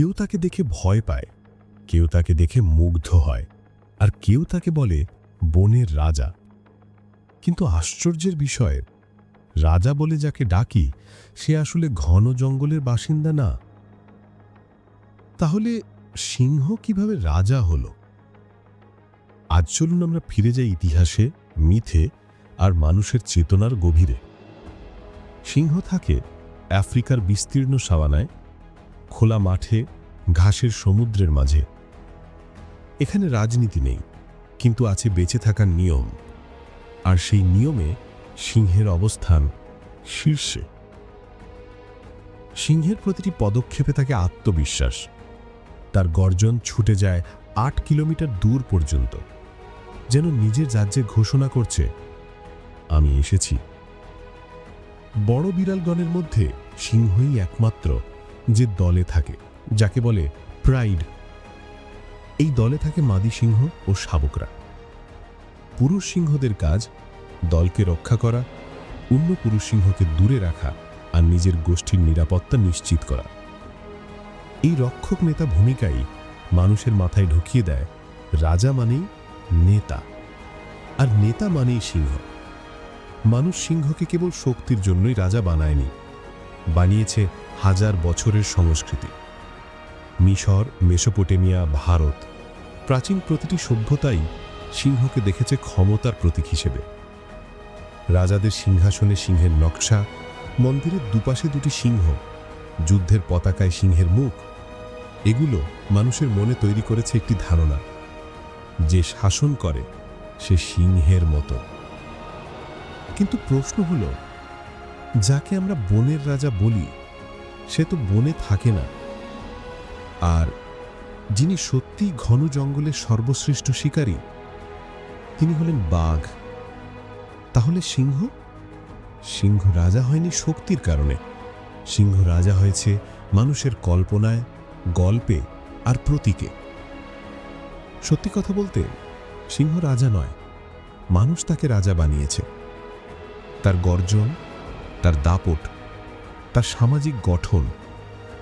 কেউ তাকে দেখে ভয় পায়, কেউ তাকে দেখে মুগ্ধ হয়, আর কেউ তাকে বলে বনের রাজা। কিন্তু আশ্চর্যের বিষয়, রাজা বলে যাকে ডাকি, সে আসলে ঘন জঙ্গলের বাসিন্দা না। তাহলে সিংহ কীভাবে রাজা হলো? আজ চলুন আমরা ফিরে যাই ইতিহাসে, মিথে, আর মানুষের চেতনার গভীরে। সিংহ থাকে আফ্রিকার বিস্তীর্ণ সাওয়ানায় খোলা মাঠে, ঘাসের সমুদ্রের মাঝে। এখানে রাজনীতি নেই, কিন্তু আছে বেঁচে থাকার নিয়ম। আর সেই নিয়মে সিংহের অবস্থান শীর্ষে। সিংহের প্রতিটি পদক্ষেপে থাকে আত্মবিশ্বাস। তার গর্জন ছুটে যায় আট কিলোমিটার দূর পর্যন্ত। যেন নিজের রাজ্যে ঘোষণা করছে, আমি এসেছি। বড় বিড়ালগণের মধ্যে সিংহই একমাত্র। যে দলে থাকে, যাকে বলে প্রাইড এই দলে থাকে মাদি সিংহ ও শাবকরা। পুরুষ সিংহদের কাজ, দলকে রক্ষা করা, অন্য পুরুষ সিংহকে দূরে রাখা আর নিজের গোষ্ঠীর নিরাপত্তা নিশ্চিত করা। এই রক্ষক নেতা ভূমিকাই মানুষের মাথায় ঢুকিয়ে দেয়, রাজা মানেই নেতা। আর নেতা মানেই সিংহ। মানুষ সিংহকে কেবল শক্তির জন্যই রাজা বানায়নি, বানিয়েছে হাজার বছরের সংস্কৃতি। মিশর, মেসোপটেমিয়া, ভারত, প্রাচীন প্রতিটি সভ্যতাই সিংহকে দেখেছে ক্ষমতার প্রতীক হিসেবে। রাজাদের সিংহাসনে সিংহের নকশা, মন্দিরের দুপাশে দুটি সিংহ, যুদ্ধের পতাকায় সিংহের মুখ, এগুলো মানুষের মনে তৈরি করেছে একটি ধারণা। যে শাসন করে, সে সিংহের মতো। কিন্তু প্রশ্ন হল, যাকে আমরা বনের রাজা বলি সে তো বনে থাকে না। আর যিনি সত্যি ঘন জঙ্গলের সর্বশ্রেষ্ঠ শিকারী, তিনি হলেন বাঘ। তাহলে সিংহ? সিংহ রাজা হয়নি শক্তির কারণে। সিংহ রাজা হয়েছে মানুষের কল্পনায়, গল্পে আর প্রতীকে। সত্যি কথা বলতে, সিংহ রাজা নয়, মানুষ তাকে রাজা বানিয়েছে। তার গর্জন, তার দাপট তার সামাজিক গঠন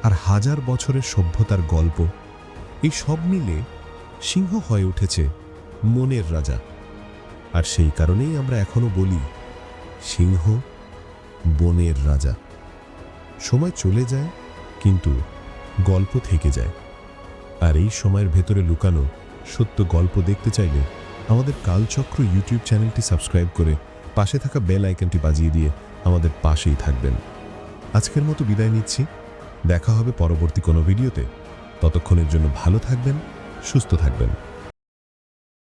আর হাজার বছরের সভ্যতার গল্প, এই সব মিলে সিংহ হয়ে উঠেছে মনের রাজা। আর সেই কারণেই আমরা এখনও বলি, সিংহ বনের রাজা। সময় চলে যায়, কিন্তু গল্প থেকে যায়। আর এই সময়ের ভেতরে লুকানো সত্য গল্প দেখতে চাইলে আমাদের কালচক্র ইউটিউব চ্যানেলটি সাবস্ক্রাইব করে পাশে থাকা বেল আইকনটি বাজিয়ে দিয়ে আমাদের পাশেই থাকবেন। আজকের মতো বিদায় নিচ্ছি। দেখা হবে পরবর্তী কোনো ভিডিওতে। ততক্ষণের জন্য ভালো থাকবেন, সুস্থ থাকবেন।